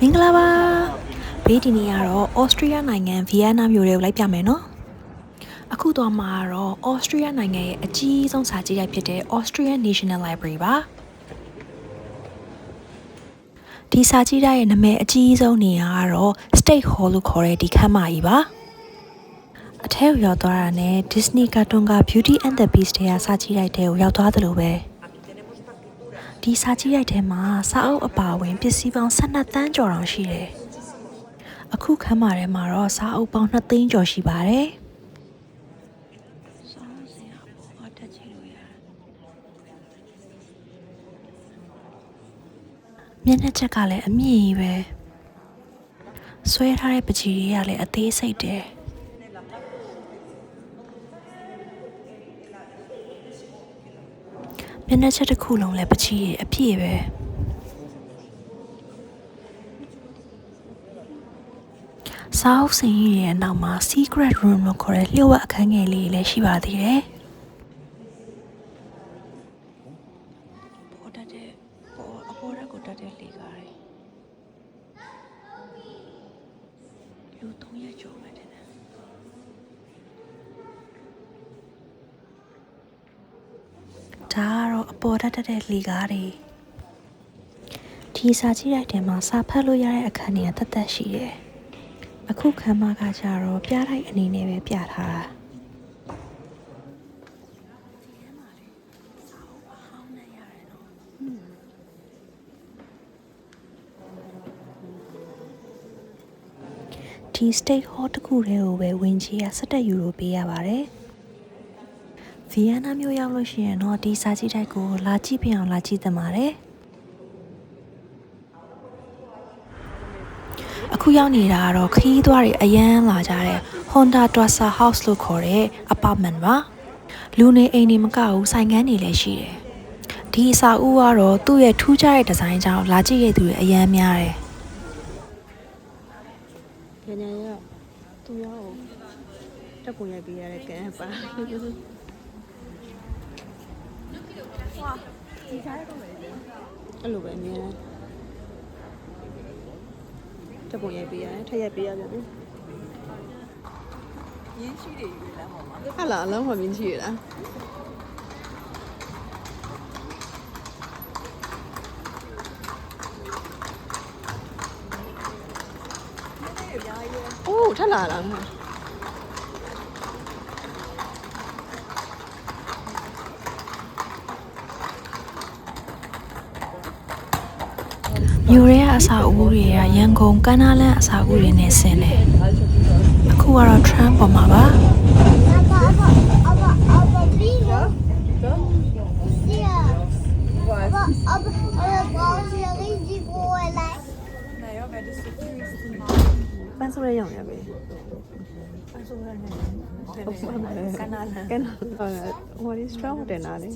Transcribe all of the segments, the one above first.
မင်္ဂလာပါဘေးဒီနေ့ကတော့ဩစတြေးလျနိုင်ငံဗီယက်နာမြို့တွေကိုလိုက်ပြမယ်နော်အခုတော့မှာတော့ဩစတြေးလျနိုင်ငံရဲ့အကြီးဆုံးစာကြည့်တိုက်ဖြစ်တဲ့ Australian National Library ပါဒီစာကြည့်တိုက်ရဲ့နာမည်အကြီးဆုံးနေရာကတော့ State Hall လို့ခေါ်တဲ့ဒီခန်းမကြီးပါအထဲကိုရောက်သွားတာနဲ့ Disney ကာတွန်းက Beauty and the Beast တဲ့စာကြည့်တိုက်တဲ့ကိုရောက်သွားသလိုပဲ ဒီစာကြည့်တိုက်ထဲမှာစာအုပ်အပါအဝင်ပစ္စည်းပေါင်း12တန်းကျော်တောင်ရှိတယ်။အခုခန်းမထဲမှာတော့စာအုပ်ပေါင်း2သိန်းကျော်ရှိပါတယ်။စာအုပ်စရာပေါ်တက်ကြည့်လို့ရတယ်။မျက်နှာချက်ကလည်းအမြင့်ကြီးပဲ။ဆွဲထားတဲ့ပကြီးတွေကလည်းအသေးစိတ်တယ်။ မျက်နှာချက်တစ်ခုလုံးလည်းပချီရအပြည့်ပဲစာအုပ်စင်ကြီးရဲ့အနောက်မှာ secret room လို့ခေါ်တဲ့လျှို့ဝှက်အခန်းငယ်လေးလည်းရှိပါသေးတယ်ပေါ်တတ်တဲ့ပေါ်အပေါ်ရက်ကိုတတ်တဲ့လေကားတွေလူသုံးရက်ကျော်မှတယ်နော် ဒါကတော့အ ပေါ်တက်တက်တဲ့လေကားတွေဒီစာကြည့်လိုက်တယ်မှာစာဖတ်လို့ရတဲ့အခန်းတွေကတတ်တတ်ရှိတယ်အခုခန်းမကကြတော့ပြတိုက်အနေနဲ့ပဲပြထားတာဒီ state hall တစ်ခုတည်းကိုပဲဝင်ကြီးက17ယူရိုပေးရပါတယ် ဗီယက်နာမြို့ရောက်လို့ရှိရင်တော့ဒီစာကြည့်တိုက်ကိုလာကြည့်ပြအောင်လာကြည့်သင့်ပါတယ်အခုရောက်နေတာကတော့ခီးသွားတွေအရန်လာကြတဲ့ Honda Twasa House လို့ခေါ်တဲ့ apartment ပါလူနေအိမ်တွေမကဘူးဆိုင်ခန်းတွေလည်းရှိတယ်ဒီအစာအုပ်ကတော့သူ့ရဲ့ထူးခြားတဲ့ဒီဇိုင်းကြောင့်လာကြည့်ရသူတွေအရန်များတယ်ညညရသူရောတက်ပုံရိုက်ပေးရတဲ့ကံပါ အဲ့လိုပဲအများတက်ပုံရိုက်ပေးရတယ်ထက်ရိုက်ပေးရပြန်ပြီရင်းရှိတွေယူလာဟောမှာဟာလာအလုံးမမြင်ရှိရလားအိုးထက်လာလား မြို့ရဲအစာအုပ်တွေကရန်ကုန်ကမ်းနားလန်းအစာအုပ်တွေနဲ့ဆင်းတယ်အခုကတော့ tram ပေါ်မှာပါ Apa apa apa apa primo? Sia. Apa apa apa pauze risico e lei. နာရောဘယ်ဒီစတူရီစမှာပန်းစိုးရရောင်ရပဲအဆိုးရနေဟုတ်ပါမယ်ကနာလာကဲဟိုဒီ strong တင်တာလေ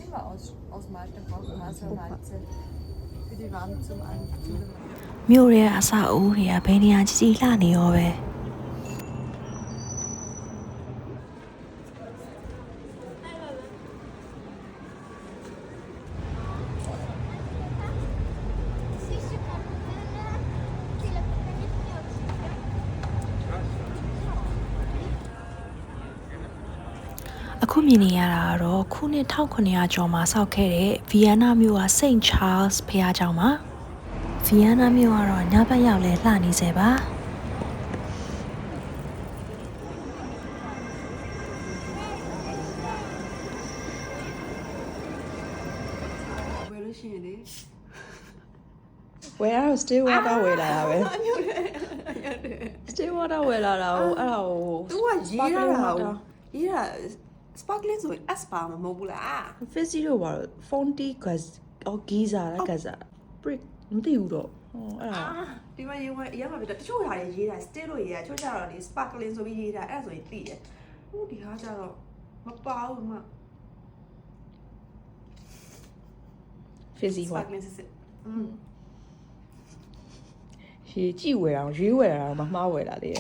war မြို့ရဲအစာအုပ်တွေကဘယ်နေရာကြီးကြီးလှနေရောပဲ မြင်နေရတာကတော့ခုနှစ်1900ကျော်မှာစောက်ခဲ့တဲ့ဗီယက်နာမြို့က Saint Charles ဘုရားကျောင်းပါဗီယက်နာမြို့ကတော့ညဘက်ရောက်လဲလှနေစေပါဝယ်လို့ရှိရင်လေဝယ်ရတော့ still water ဝယ်လာတာပဲ still water ဝယ်လာတာကိုအဲ့ဒါကိုသူကရေးရတာ sparkling ကို water ရေးတာ sparkling ဆိုရင် S ပါမှာမဟုတ်ဘူးလား fizzy တို့ပါတော့ fonty gas အော် geyser လား gas brick မသိဘူးတော့ဟောအဲ့ဒါအာဒီမှာရေးဝဲအရင်ကပြတချို့ဟာတွေရေးတာ still လို့ရေးတာချို့ကြတော့လေ sparkling ဆိုပြီးရေးတာအဲ့ဒါဆိုရင်သိတယ်ဟိုဒီဟာကြတော့မပါဘူးမ fizzy ဟော sparkling စစ်စစ်อืมရေကြည့်ဝယ်အောင်ရွေးဝယ်တာတော့မမှားဝယ်လာလေ